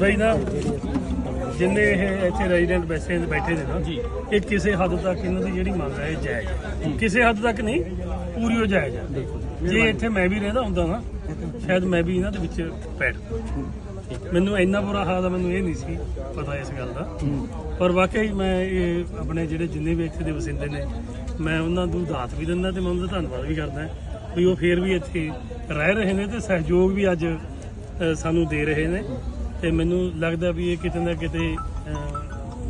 ਬਈ ਨਾ ਜਿੰਨੇ ਇਹ ਇੱਥੇ ਰੈਜ਼ੀਡੈਂਟ ਬੈਸੇ ਬੈਠੇ ਨੇ ਨਾ ਜੀ। ਇਹ ਕਿਸੇ ਹੱਦ ਤੱਕ ਇਹਨਾਂ ਦੀ ਜਿਹੜੀ ਮੰਗ ਹੈ ਇਹ ਜਾਇਜ਼ ਹੈ। ਕਿਸੇ ਹੱਦ ਤੱਕ ਨਹੀਂ ਪੂਰੀ ਉਹ ਜਾਇਜ਼ ਹੈ। ਜੇ ਇੱਥੇ ਮੈਂ ਵੀ ਰਹਿੰਦਾ ਹੁੰਦਾ ਨਾ ਸ਼ਾਇਦ ਮੈਂ ਵੀ ਇਹਨਾਂ ਦੇ ਵਿੱਚ ਬੈਠ ਮੈਨੂੰ ਇੰਨਾ ਬੁਰਾ ਹਾਲ ਆ ਮੈਨੂੰ ਇਹ ਨਹੀਂ ਸੀ ਪਤਾ ਇਸ ਗੱਲ ਦਾ। ਪਰ ਵਾਕਈ ਮੈਂ ਇਹ ਆਪਣੇ ਜਿਹੜੇ ਜਿੰਨੇ ਵੀ ਇੱਥੇ ਦੇ ਵਸਿੰਦੇ ਨੇ ਮੈਂ ਉਹਨਾਂ ਨੂੰ ਦਾਤ ਵੀ ਦਿੰਦਾ ਤੇ ਮੈਂ ਉਹਨਾਂ ਦਾ ਧੰਨਵਾਦ ਵੀ ਕਰਦਾ। ਵੀ ਉਹ ਫੇਰ ਵੀ ਇੱਥੇ ਰਹਿ ਰਹੇ ਨੇ ਤੇ ਸਹਿਯੋਗ ਵੀ ਅੱਜ ਸਾਨੂੰ ਦੇ ਰਹੇ ਨੇ ਤੇ ਮੈਨੂੰ ਲੱਗਦਾ ਵੀ ਇਹ ਕਿਤੇ ਨਾ ਕਿਤੇ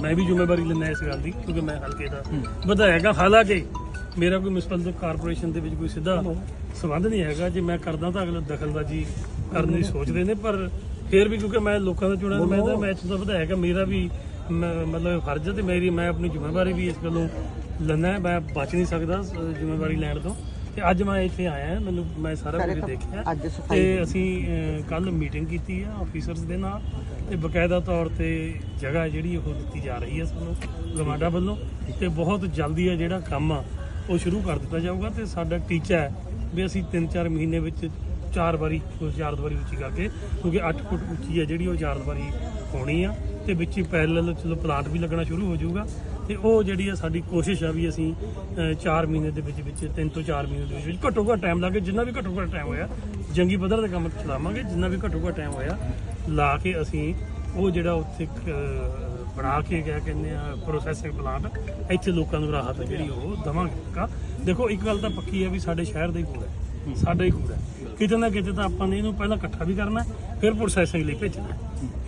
ਮੈਂ ਵੀ ਜ਼ਿੰਮੇਵਾਰੀ ਲੈਂਦਾ ਇਸ ਗੱਲ ਦੀ ਕਿਉਂਕਿ ਮੈਂ ਹਲਕੇ ਦਾ ਵਿਧਾਇਕ ਹਾਂ ਹਾਲਾਂਕਿ ਮੇਰਾ ਕੋਈ ਮਿਊਨਿਸਪਲ ਕਾਰਪੋਰੇਸ਼ਨ ਦੇ ਵਿੱਚ ਕੋਈ ਸਿੱਧਾ ਸੰਬੰਧ ਨਹੀਂ ਹੈਗਾ। ਜੇ ਮੈਂ ਕਰਦਾ ਤਾਂ ਅਗਲੇ ਦਖਲਅੰਦਾਜ਼ੀ ਕਰਨ ਦੀ ਸੋਚਦੇ ਨੇ ਪਰ ਫਿਰ ਵੀ ਕਿਉਂਕਿ ਮੈਂ ਲੋਕਾਂ ਦਾ ਚੁਣਿਆ ਮੈਂ ਤਾਂ ਮੈਚ ਦਾ ਵਿਧਾਇਕ ਹਾਂ ਮੇਰਾ ਵੀ ਮਤਲਬ ਫਰਜ਼ ਤੇ ਮੇਰੀ ਮੈਂ ਆਪਣੀ ਜ਼ਿੰਮੇਵਾਰੀ ਵੀ ਇਸ ਗੱਲੋਂ ਲੈਣਾ ਮੈਂ ਬਚ ਨਹੀਂ ਸਕਦਾ ਜ਼ਿੰਮੇਵਾਰੀ ਲੈਣ ਤੋਂ। ਤੇ ਅੱਜ ਮੈਂ ਇੱਥੇ ਆਇਆ ਹਾਂ, ਮੈਨੂੰ ਮੈਂ ਸਾਰਾ ਕੁਝ ਦੇਖਿਆ। ਅੱਜ ਸਫ਼ਾਈ ਤੇ ਅਸੀਂ ਕੱਲ ਮੀਟਿੰਗ ਕੀਤੀ ਆ ਆਫੀਸਰਸ ਦੇ ਨਾਲ ਤੇ ਬਕਾਇਦਾ ਤੌਰ ਤੇ ਜਗ੍ਹਾ ਜਿਹੜੀ ਉਹ ਦਿੱਤੀ ਜਾ ਰਹੀ ਹੈ ਸਾਨੂੰ ਗਵਾਂਡਾ ਵੱਲੋਂ ਤੇ ਬਹੁਤ ਜਲਦੀ ਆ ਜਿਹੜਾ ਕੰਮ ਆ ਉਹ ਸ਼ੁਰੂ ਕਰ ਦਿੱਤਾ ਜਾਊਗਾ ਤੇ ਸਾਡਾ ਟੀਚਾ ਹੈ ਵੀ ਅਸੀਂ 3-4 ਮਹੀਨੇ ਵਿੱਚ ਚਾਰ ਵਾਰੀ ਉਹ ਚਾਰ ਦੀਵਾਰੀ ਉੱਚੀ ਕਰਕੇ ਕਿਉਂਕਿ 8 ਫੁੱਟ ਉੱਚੀ ਹੈ ਜਿਹੜੀ ਉਹ ਚਾਰ ਦੀਵਾਰੀ ਹੋਣੀ ਆ ਤੇ ਵਿੱਚ ਹੀ ਪੈਰਲਲ ਚਲੋ ਪਲਾਂਟ ਵੀ ਲੱਗਣਾ ਸ਼ੁਰੂ ਹੋ ਜਾਊਗਾ ਤੇ ਉਹ ਜਿਹੜੀ ਆ ਸਾਡੀ ਕੋਸ਼ਿਸ਼ ਆ ਵੀ ਅਸੀਂ 4 ਮਹੀਨੇ ਦੇ ਵਿੱਚ ਵਿੱਚ 3 ਤੋਂ 4 ਮਹੀਨੇ ਦੇ ਵਿੱਚ ਵਿੱਚ ਘੱਟੋ ਘੱਟ ਟਾਈਮ ਲਾ ਕੇ, ਜਿੰਨਾ ਵੀ ਘੱਟੋ ਘੱਟ ਟਾਈਮ ਹੋਇਆ, ਜੰਗੀ ਪੱਧਰ ਦੇ ਕੰਮ ਚਲਾਵਾਂਗੇ, ਜਿੰਨਾ ਵੀ ਘੱਟੋ ਘੱਟ ਟਾਈਮ ਹੋਇਆ, ਲਾ ਕੇ ਅਸੀਂ ਉਹ ਜਿਹੜਾ ਉੱਥੇ ਬਣਾ ਕੇ ਕਿਆ ਕਹਿੰਦੇ ਆ ਪ੍ਰੋਸੈਸਿੰਗ ਪਲਾਂਟ ਇੱਥੇ ਲੋਕਾਂ ਨੂੰ ਰਾਹਤ ਜਿਹੜੀ ਉਹ ਦਵਾਂਗੇ। ਦੇਖੋ, ਇੱਕ ਗੱਲ ਤਾਂ ਪੱਕੀ ਹੈ ਵੀ ਸਾਡੇ ਸ਼ਹਿਰ ਦਾ ਹੀ ਕੂੜਾ ਹੈ। ਸਾਡਾ ਹੀ ਕੂੜਾ ਹੈ। ਕਿਤੇ ਨਾ ਕਿਤੇ ਤਾਂ ਆਪਾਂ ਨੇ ਇਹਨੂੰ ਪਹਿਲਾਂ ਇਕੱਠਾ ਵੀ ਕਰਨਾ ਫਿਰ ਪ੍ਰੋਸੈਸਿੰਗ ਲਈ ਭੇਜਣਾ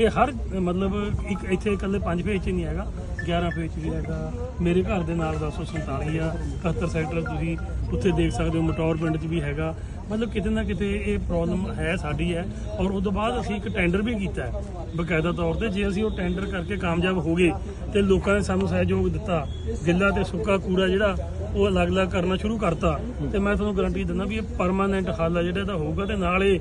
ਇਹ ਹਰ, ਮਤਲਬ ਇੱਕ ਇੱਥੇ ਇਕੱਲੇ ਪੰਜ ਫੇਜ਼ 'ਚ ਨਹੀਂ ਹੈਗਾ। 11 ਫੇਜ਼ 'ਚ ਵੀ ਹੈਗਾ, ਮੇਰੇ ਘਰ ਦੇ ਨਾਲ 247 ਆ 71 ਸੈਕਟਰ ਤੁਸੀਂ ਉੱਥੇ ਦੇਖ ਸਕਦੇ ਹੋ, ਮਟੌਰ ਪਿੰਡ 'ਚ ਵੀ ਹੈਗਾ। ਮਤਲਬ ਕਿਤੇ ਨਾ ਕਿਤੇ ਇਹ ਪ੍ਰੋਬਲਮ ਹੈ ਸਾਡੀ ਹੈ। ਔਰ ਉਸ ਤੋਂ ਬਾਅਦ ਅਸੀਂ ਇੱਕ ਟੈਂਡਰ ਵੀ ਕੀਤਾ ਹੈ, ਬਕਾਇਦਾ ਤੌਰ ਤੇ। ਜੇ ਅਸੀਂ ਉਹ ਟੈਂਡਰ ਕਰਕੇ ਕਾਮਯਾਬ ਹੋ ਗਏ ਤੇ ਲੋਕਾਂ ਨੇ ਸਾਨੂੰ ਸਹਿਯੋਗ ਦਿੱਤਾ, ਗਿੱਲਾ ਤੇ ਸੁੱਕਾ ਕੂੜਾ ਜਿਹੜਾ ਉਹ ਅਲੱਗ-ਅਲੱਗ ਕਰਨਾ ਸ਼ੁਰੂ ਕਰਤਾ ਤੇ ਮੈਂ ਤੁਹਾਨੂੰ ਗਾਰੰਟੀ ਦਿੰਦਾ ਵੀ ਇਹ ਪਰਮਾਨੈਂਟ ਹੱਲ ਆ, ਜਿਹੜਾ ਇਹਦਾ ਹੋਊਗਾ ਤੇ ਨਾਲ ਇਹ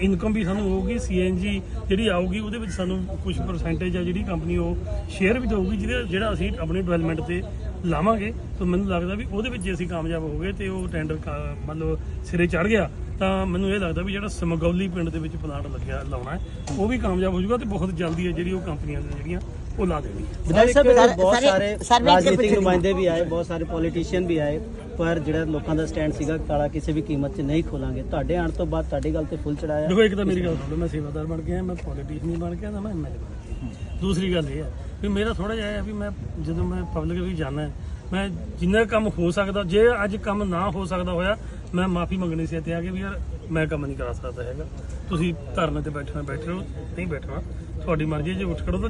ਇਨਕਮ ਵੀ ਸਾਨੂੰ ਹੋਊਗੀ ਸੀਐਨਜੀ ਜਿਹੜੀ ਆਊਗੀ ਉਹਦੇ ਵਿੱਚ ਸਾਨੂੰ ਕੁਝ ਪਰਸੈਂਟੇਜ ਆ ਜਿਹੜੀ ਕੰਪਨੀ ਉਹ ਸ਼ੇਅਰ ਵੀ ਦੇਊਗੀ, ਜਿਹਦੇ ਜਿਹੜਾ ਅਸੀਂ ਆਪਣੀ ਡਿਵੈਲਪਮੈਂਟ ਤੇ ਲਾਵਾਂਗੇ। ਤਾਂ ਮੈਨੂੰ ਲੱਗਦਾ ਵੀ ਉਹਦੇ ਵਿੱਚ ਜੇ ਅਸੀਂ ਕਾਮਯਾਬ ਹੋ ਗਏ ਤੇ ਉਹ ਟੈਂਡਰ ਮਤਲਬ ਸਿਰੇ ਚੜ ਗਿਆ। ਤਾਂ ਮੈਨੂੰ ਇਹ ਲੱਗਦਾ ਵੀ ਜਿਹੜਾ ਸਮਗੌਲੀ ਪਿੰਡ ਦੇ ਵਿੱਚ ਪਲਾਂਟ ਲੱਗਿਆ, ਲਾਉਣਾ ਉਹ ਵੀ ਕਾਮਯਾਬ ਹੋ ਜਾਊਗਾ ਤੇ ਬਹੁਤ ਜਲਦੀ ਹੈ ਜਿਹੜੀ ਉਹ ਕੰਪਨੀਆਂ ਨੇ ਜਿਹੜੀਆਂ ਉਹ ਲਾ ਦੇਣਗੀਆਂ ਵਿਧਾਇਕ ਸਾਹਿਬ ਸਾਰੇ- ਬਹੁਤ ਸਾਰੇ- ਰਾਜਨੀਤਿਕ ਨੁਮਾਇੰਦੇ ਵੀ ਆਏ ਬਹੁਤ ਸਾਰੇ ਪੋਲੀਟੀਸ਼ੀਅਨ ਵੀ ਆਏ ਪਰ ਜਿਹੜਾ ਲੋਕਾਂ ਦਾ ਸਟੈਂਡ ਸੀਗਾ ਕਾਲਾ ਕਿਸੇ ਵੀ ਕੀਮਤ 'ਚ ਨਹੀਂ ਖੋਲਾਂਗੇ। ਤੁਹਾਡੇ ਆਉਣ ਤੋਂ ਬਾਅਦ ਤੁਹਾਡੀ ਗੱਲ ਤੇ ਫੁੱਲ ਚੜਾਇਆ ਦੇਖੋ ਇੱਕ ਤਾਂ ਮੇਰੀ ਗੱਲ ਸੁਣ ਲਓ ਮੈਂ ਸੇਵਾਦਾਰ ਬਣ ਗਿਆ ਮੈਂ ਪੋਲੀਟੀਸ਼ੀਅਨ ਨਹੀਂ ਬਣ ਗਿਆ ਨਾ ਮੈਂ ਐਮਐਲਏ ਬਣ ਗਿਆ। ਦੂਸਰੀ ਗੱਲ ਇਹ ਹੈ ਵੀ ਮੇਰਾ ਥੋੜਾ ਜਿਹਾ ਇਹ ਹੈ ਵੀ ਮੈਂ ਜਦੋਂ ਮੈਂ ਪਬਲਿਕ ਵਿੱਚ ਜਾਣਾ ਮੈਂ ਜਿੰਨਾ ਕੰਮ ਹੋ ਸਕਦਾ ਜੇ ਅੱਜ ਕੰਮ ਨਾ ਹੋ ਸਕਦਾ ਹੋਇਆ ਮੈਂ ਮਾਫੀ ਮੰਗਣੀ ਸੀ ਇੱਥੇ ਆ ਕੇ ਵੀ ਯਾਰ ਮੈਂ ਕੰਮ ਨਹੀਂ ਕਰਾ ਸਕਦਾ ਹੈਗਾ। ਤੁਸੀਂ ਧਰਨੇ ਤੇ ਬੈਠਣਾ ਬੈਠੇ ਰਹੋ ਨਹੀਂ ਬੈਠਣਾ। ਤੁਹਾਡੀ ਮਰਜ਼ੀ ਹੈ, ਜੇ ਉੱਠ ਖੜੋ ਤਾਂ